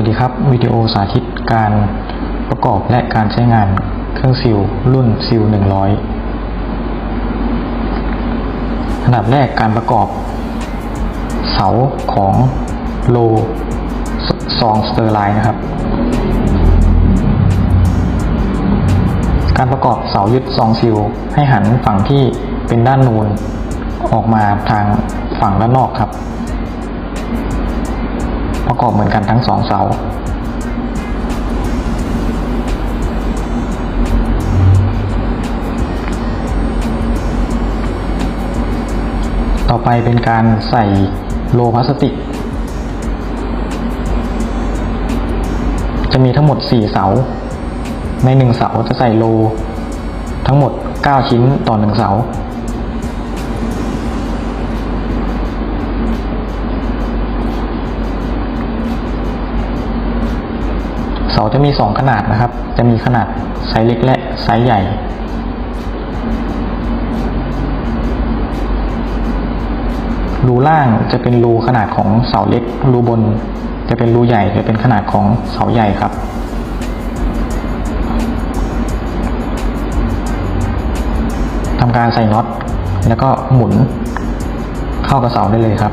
วัสดีครับ วิดีโอสาธิตการประกอบและการใช้งานเครื่องซิลรุ่นซิล100อันดับแรกการประกอบ เสาของโลซองสเตอร์ไลน์นะครับ การประกอบเสายึดซองซิลให้หันฝั่งที่เป็นด้านนูนออกมาทางฝั่งด้านนอกครับ ประกอบเหมือนกันทั้งสองเสา ต่อไปเป็นการใส่โลพลาสติก จะมีทั้งหมด 4 เสา ใน 1 เสาจะใส่โล ทั้งหมด 9 ชิ้นต่อ 1 เสา จะมี 2 ขนาดนะครับ จะมีขนาดไซส์เล็กและไซส์ใหญ่ รูล่างจะเป็นรูขนาดของเสาเล็ก รูบนจะเป็นรูใหญ่จะเป็นขนาดของเสาใหญ่ครับทำการใส่น็อตแล้วก็หมุนเข้ากับเสาได้เลยครับ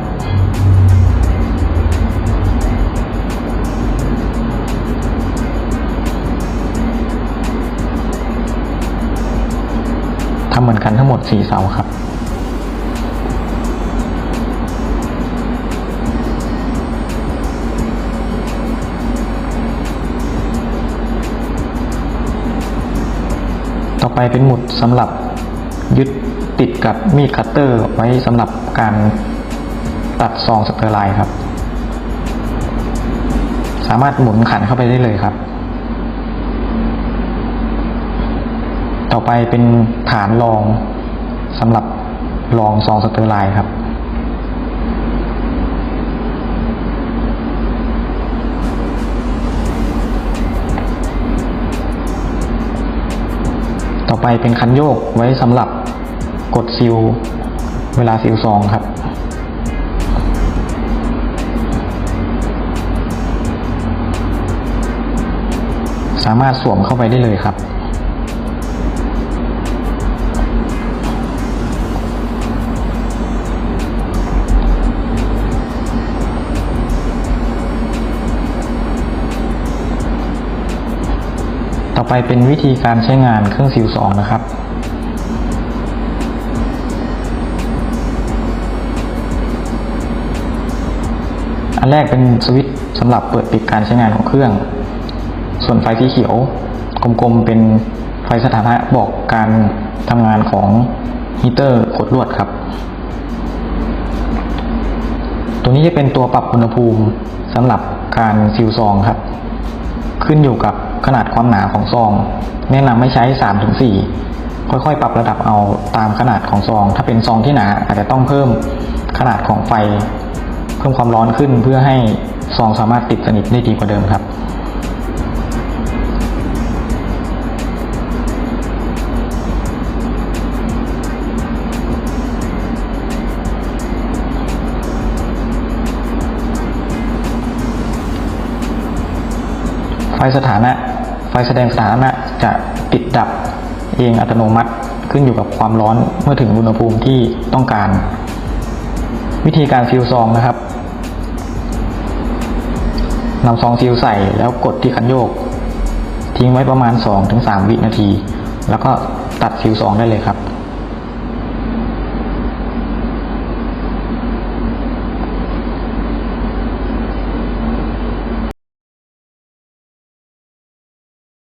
ทำเหมือนกันทั้งหมด 4 เสาครับ ต่อไปเป็นหมุดสำหรับยึดติดกับมีดคัตเตอร์ไว้สำหรับการตัดซองสเตอร์ไลน์ครับ สามารถหมุนขันเข้าไปได้เลยครับ ต่อไปเป็นฐานรองสำหรับรองซองสเตอร์ไลน์ครับ ต่อไปเป็นคันโยกไว้สำหรับกดซิลเวลาซิลซองครับสามารถสวมเข้าไปได้เลยครับ ต่อไปเป็นวิธีการใช้งานเครื่องซิลซองนะครับ อันแรกเป็นสวิตช์สำหรับเปิดปิดการใช้งานของเครื่อง ส่วนไฟสีเขียวกลมๆเป็นไฟสถานะบอกการทำงานของฮีเตอร์ขดลวดครับ ตัวนี้จะเป็นตัวปรับอุณหภูมิสำหรับการซิลซองครับ ขึ้นอยู่กับ ขนาดความหนาของซอง แนะนำให้ใช้ 3-4 ค่อยๆ ปรับระดับเอาตามขนาดของซอง ถ้าเป็นซองที่หนาอาจจะต้องเพิ่มขนาดของไฟ เพิ่มความร้อนขึ้นเพื่อให้ซองสามารถติดสนิทได้ดีกว่าเดิมครับไฟสถานะ ฟแสดงสถานะจะติดดับเองอัตโนมัติขึ้นอยู่กับความร้อนเมื่อถึงอุณหภูมิที่ต้องการ วิธีการฟิลซองนะครับนำซองซิลใส่แล้วกดที่คันโยก ทิ้งไว้ประมาณ 2-3 วินาที แล้วก็ตัดซิลซองได้เลยครับ